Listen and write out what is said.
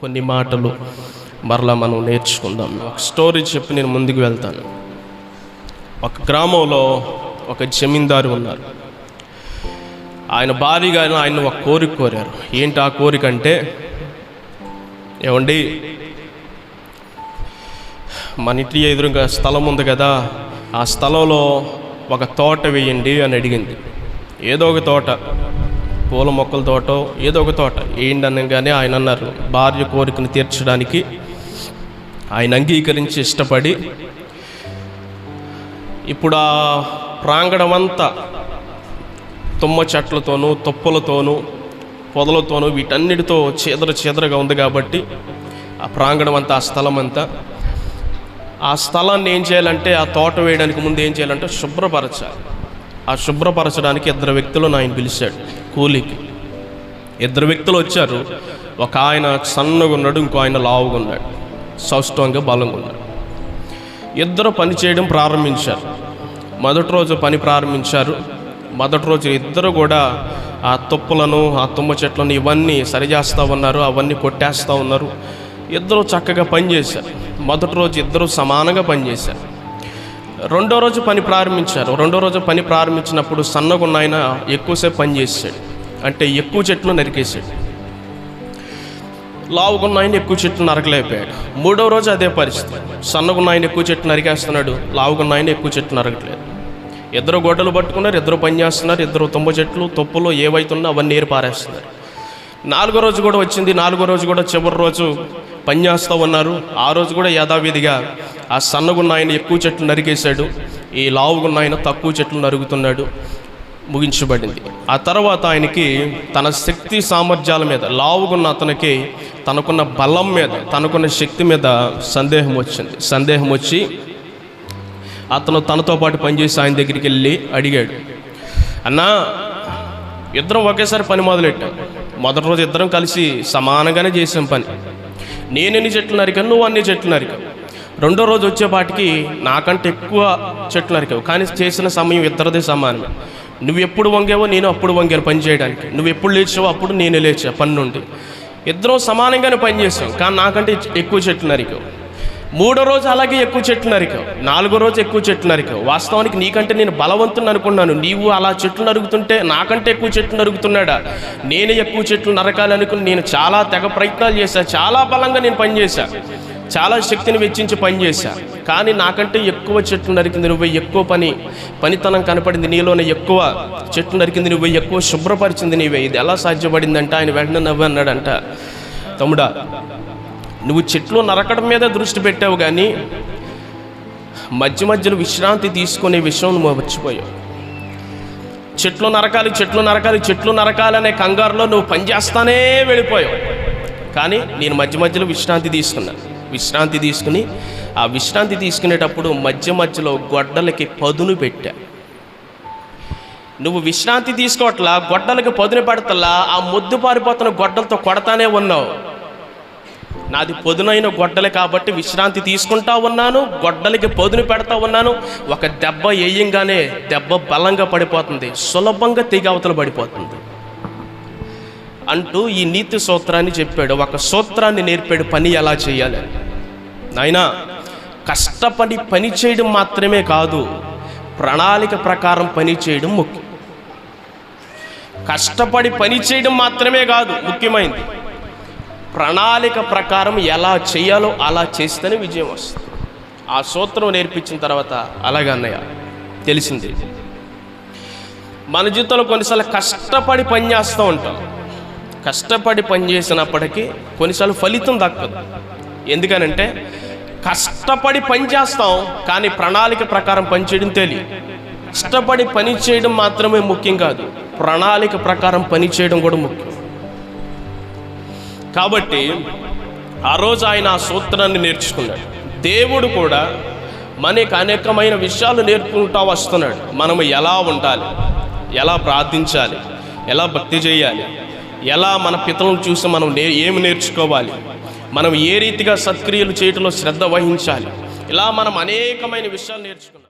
కొన్ని మాటలు మరలా మనం నేర్చుకుందాం. ఒక స్టోరీ చెప్పి నేను ముందుకు వెళ్తాను. ఒక గ్రామంలో ఒక జమీందారు ఉన్నారు. ఆయన భారీగా ఆయన ఒక కోరిక కోరారు. ఏంటి ఆ కోరిక అంటే ఏమండి మన ఇంటి ఎదురుగా స్థలం ఉంది కదా ఆ స్థలంలో ఒక తోట వేయండి అని అడిగింది. ఏదో ఒక తోట. పూల మొక్కల తోట ఏదో ఒక తోట. వేయండి అనగానే ఆయన అన్నారు భార్య కోరికను తీర్చడానికి ఆయన అంగీకరించి ఇష్టపడి ఇప్పుడు ఆ ప్రాంగణం అంతా తుమ్మ చెట్లతోనూ తుప్పలతోనూ పొదలతోనూ వీటన్నిటితో చీదర చీదరగా ఉంది కాబట్టి ఆ ప్రాంగణం అంతా ఆ స్థలం అంతా ఆ స్థలాన్ని ఏం చేయాలంటే ఆ తోట వేయడానికి ముందు ఏం చేయాలంటే శుభ్రపరచాలి. ఆ శుభ్రపరచడానికి ఇద్దరు వ్యక్తులను ఆయన పిలిచాడు కూలికి. ఇద్దరు వ్యక్తులు వచ్చారు. ఒక ఆయన సన్నగా ఉన్నాడు ఇంకో ఆయన లావుగా ఉన్నాడు సౌష్టవంగా బలంగా ఉన్నాడు. ఇద్దరు పని చేయడం ప్రారంభించారు. మొదటి రోజు పని ప్రారంభించారు. మొదటి రోజు ఇద్దరు కూడా ఆ తుప్పలను ఆ తుమ్మ చెట్లను ఇవన్నీ సరిచేస్తూ ఉన్నారు అవన్నీ కొట్టేస్తూ ఉన్నారు. ఇద్దరు చక్కగా పనిచేశారు మొదటి రోజు ఇద్దరు సమానంగా పనిచేశారు రెండో రోజు పని ప్రారంభించారు. రెండో రోజు పని ప్రారంభించినప్పుడు సన్నగున్న ఆయన ఎక్కువసేపు పని చేసాడు అంటే ఎక్కువ చెట్లు నరికేసాడు లావుగున్న ఆయన ఎక్కువ చెట్లు నరకలేకపోయాడు. మూడో రోజు అదే పరిస్థితి. సన్నగున్న ఆయన ఎక్కువ చెట్లు నరికేస్తున్నాడు. లావుగున్న ఆయన ఎక్కువ చెట్లు నరకట్లేదు. ఇద్దరు గొడ్డలు పట్టుకున్నారు ఇద్దరు పని చేస్తున్నారు ఇద్దరు తుమ్మ చెట్లు తొప్పులు ఏవైతున్నా అవన్నీ ఏరు పారేస్తున్నారు. నాలుగో రోజు కూడా వచ్చింది. నాలుగో రోజు కూడా చివరి రోజు పని చేస్తూ ఉన్నారు. ఆ రోజు కూడా యథావిధిగా ఆ సన్నగున్న ఆయన ఎక్కువ చెట్లు నరికేశాడు. ఈ లావుగున్న ఆయన తక్కువ చెట్లు నరుగుతున్నాడు. ముగించబడింది. ఆ తర్వాత ఆయనకి తన శక్తి సామర్థ్యాల మీద లావుగున్న అతనికి తనకున్న బలం మీద తనకున్న శక్తి మీద సందేహం వచ్చింది. సందేహం వచ్చి అతను తనతో పాటు పనిచేసి ఆయన దగ్గరికి వెళ్ళి అడిగాడు అన్నా ఇద్దరం ఒకేసారి పని మొదలెట్టాం. మొదటి రోజు ఇద్దరం కలిసి సమానంగానే చేసాం పని. నేను చెట్లు నరికాను నువ్వు అన్ని చెట్లు నరికావు. రెండో రోజు వచ్చేపాటికి నాకంటే ఎక్కువ చెట్లు నరికావు. కానీ చేసిన సమయం ఇద్దరిదే సమానమే. నువ్వు ఎప్పుడు వంగావో నేను అప్పుడు వంగాను పని చేయడానికి. నువ్వు ఎప్పుడు లేచావో అప్పుడు నేను లేచా పని నుండి ఇద్దరం సమానంగానే పని కానీ నాకంటే ఎక్కువ చెట్లు నరికావు. మూడో రోజు అలాగే ఎక్కువ చెట్లు నరికావు నాలుగో రోజు ఎక్కువ చెట్లు నరికావు వాస్తవానికి నీకంటే నేను బలవంతుని అనుకున్నాను. నీవు అలా చెట్లు నరుగుతుంటే నాకంటే ఎక్కువ చెట్లు నరుగుతున్నాడా నేను ఎక్కువ చెట్లు నరకాలనుకుని నేను చాలా తెగ ప్రయత్నాలు చేశా. చాలా బలంగా నేను పనిచేశా. చాలా శక్తిని వెచ్చించి పనిచేశా. కానీ నాకంటే ఎక్కువ చెట్లు నరికింది నువ్వు. ఎక్కువ పని పనితనం కనపడింది నీలోనే ఎక్కువ చెట్లు నరికింది నువ్వు. ఎక్కువ శుభ్రపరిచింది నీవే. ఇది ఎలా సాధ్యపడిందంట? ఆయన వెంటనే నవ్వు అన్నాడంట తమ్ముడా నువ్వు చెట్లు నరకడం మీద దృష్టి పెట్టావు కానీ మధ్య మధ్యలో విశ్రాంతి తీసుకునే విషయం నువ్వు మర్చిపోయావు. చెట్లు నరకాలి చెట్లు నరకాలి చెట్లు నరకాలి అనే కంగారులో నువ్వు పనిచేస్తానే వెళ్ళిపోయావు. కానీ నేను మధ్య మధ్యలో విశ్రాంతి తీసుకున్నాను విశ్రాంతి తీసుకుని ఆ విశ్రాంతి తీసుకునేటప్పుడు మధ్య మధ్యలో గొడ్డలకి పదును పెట్టా. నువ్వు విశ్రాంతి తీసుకోవట్లా గొడ్డలకి పదును పెడతల్లా ఆ ముద్దు పారిపోతున్న గొడ్డలతో కొడతానే ఉన్నావు. నాది పొదునైన గొడ్డలే కాబట్టి విశ్రాంతి తీసుకుంటా ఉన్నాను గొడ్డలకి పొదును పెడతా ఉన్నాను. ఒక దెబ్బ వేయంగానే దెబ్బ బలంగా పడిపోతుంది సులభంగా తెగ అవతల పడిపోతుంది. అంటూ ఈ నీతి సూత్రాన్ని చెప్పాడు. ఒక సూత్రాన్ని నేర్పాడు పని ఎలా చేయాలి? నాయనా కష్టపడి పని చేయడం మాత్రమే కాదు ప్రణాళిక ప్రకారం పని చేయడం ముఖ్యం. కష్టపడి పని చేయడం మాత్రమే కాదు ముఖ్యమైనది ప్రణాళిక ప్రకారం ఎలా చేయాలో అలా చేస్తేనే విజయం వస్తుంది. ఆ సూత్రం నేర్పించిన తర్వాత అలాగే అన్నయ్య తెలిసింది. మన జీవితంలో కొన్నిసార్లు కష్టపడి పని చేస్తూ ఉంటాం. కష్టపడి పని చేసినప్పటికీ కొన్నిసార్లు ఫలితం దక్కదు. ఎందుకనంటే కష్టపడి పని చేస్తాం కానీ ప్రణాళిక ప్రకారం పనిచేయడం తెలియదు. కష్టపడి పని చేయడం మాత్రమే ముఖ్యం కాదు. ప్రణాళిక ప్రకారం పని చేయడం కూడా ముఖ్యం. కాబట్టి ఆ రోజు ఆయన ఆ సూత్రాన్ని నేర్చుకున్నాడు. దేవుడు కూడా మనకి అనేకమైన విషయాలు నేర్పుకుంటా వస్తున్నాడు. మనము ఎలా ఉండాలి? ఎలా ప్రార్థించాలి? ఎలా భక్తి చేయాలి? ఎలా మన పితలను చూసి మనం నే ఏమి నేర్చుకోవాలి? మనం ఏ రీతిగా సత్క్రియలు చేయటంలో శ్రద్ధ వహించాలి? ఇలా మనం అనేకమైన విషయాలు నేర్చుకున్నాం.